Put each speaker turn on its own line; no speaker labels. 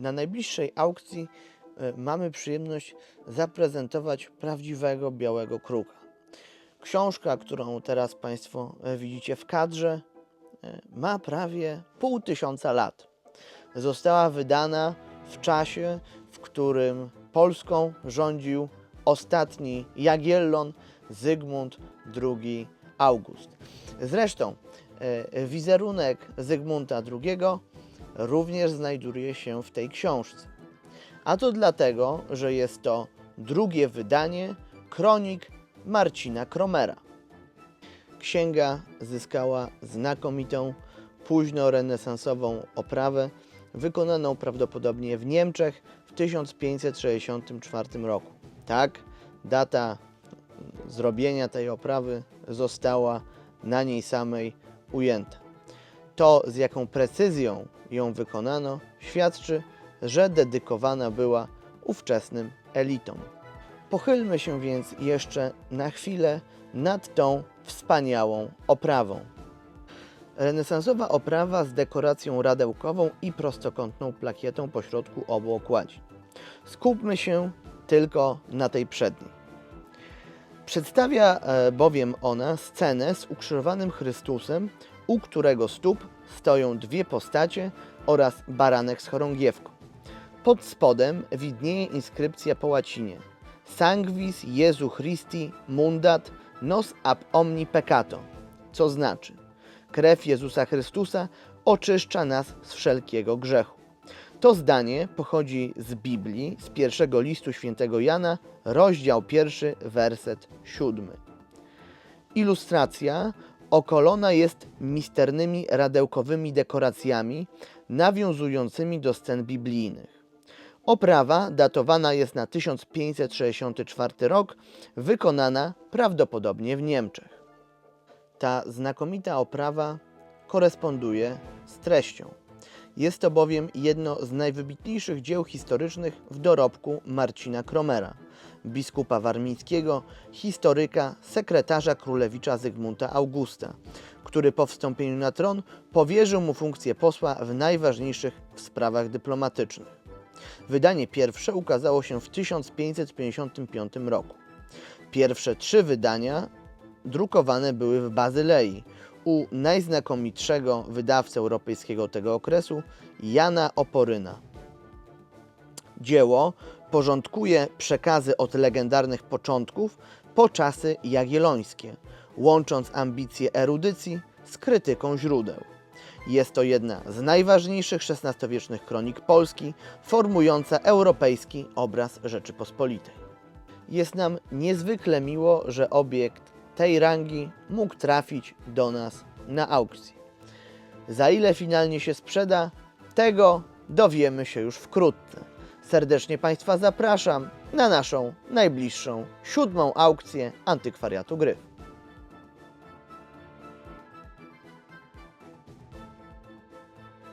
Na najbliższej aukcji e, mamy przyjemność zaprezentować prawdziwego białego kruka. Książka, którą teraz Państwo e, widzicie w kadrze, e, ma prawie pół tysiąca lat. Została wydana w czasie, w którym Polską rządził ostatni Jagiellon Zygmunt II August. Zresztą wizerunek Zygmunta II również znajduje się w tej książce. A to dlatego, że jest to drugie wydanie kronik Marcina Kromera. Księga zyskała znakomitą późnorenesansową oprawę, wykonaną prawdopodobnie w Niemczech w 1564 roku. Tak, data zrobienia tej oprawy została na niej samej ujęta. To, z jaką precyzją ją wykonano, świadczy, że dedykowana była ówczesnym elitom. Pochylmy się więc jeszcze na chwilę nad tą wspaniałą oprawą. Renesansowa oprawa z dekoracją radełkową i prostokątną plakietą pośrodku obu okładzi. Skupmy się tylko na tej przedniej. Przedstawia e, bowiem ona scenę z ukrzyżowanym Chrystusem, u którego stóp stoją dwie postacie oraz baranek z chorągiewką. Pod spodem widnieje inskrypcja po łacinie Sanguis Jesu Christi mundat nos ab omni peccato, co znaczy krew Jezusa Chrystusa oczyszcza nas z wszelkiego grzechu. To zdanie pochodzi z Biblii, z pierwszego listu świętego Jana, rozdział pierwszy, werset siódmy. Ilustracja okolona jest misternymi radełkowymi dekoracjami nawiązującymi do scen biblijnych. Oprawa datowana jest na 1564 rok, wykonana prawdopodobnie w Niemczech. Ta znakomita oprawa koresponduje z treścią. Jest to bowiem jedno z najwybitniejszych dzieł historycznych w dorobku Marcina Kromera, biskupa warmińskiego, historyka, sekretarza królewicza Zygmunta Augusta, który po wstąpieniu na tron powierzył mu funkcję posła w najważniejszych sprawach dyplomatycznych. Wydanie pierwsze ukazało się w 1555 roku. Pierwsze trzy wydania drukowane były w Bazylei u najznakomitszego wydawcy europejskiego tego okresu, Jana Oporyna. Dzieło porządkuje przekazy od legendarnych początków po czasy jagiellońskie, łącząc ambicje erudycji z krytyką źródeł. Jest to jedna z najważniejszych XVI-wiecznych kronik Polski, formująca europejski obraz Rzeczypospolitej. Jest nam niezwykle miło, że obiekt tej rangi mógł trafić do nas na aukcję. Za ile finalnie się sprzeda, tego dowiemy się już wkrótce. Serdecznie Państwa zapraszam na naszą najbliższą siódmą aukcję antykwariatu gry.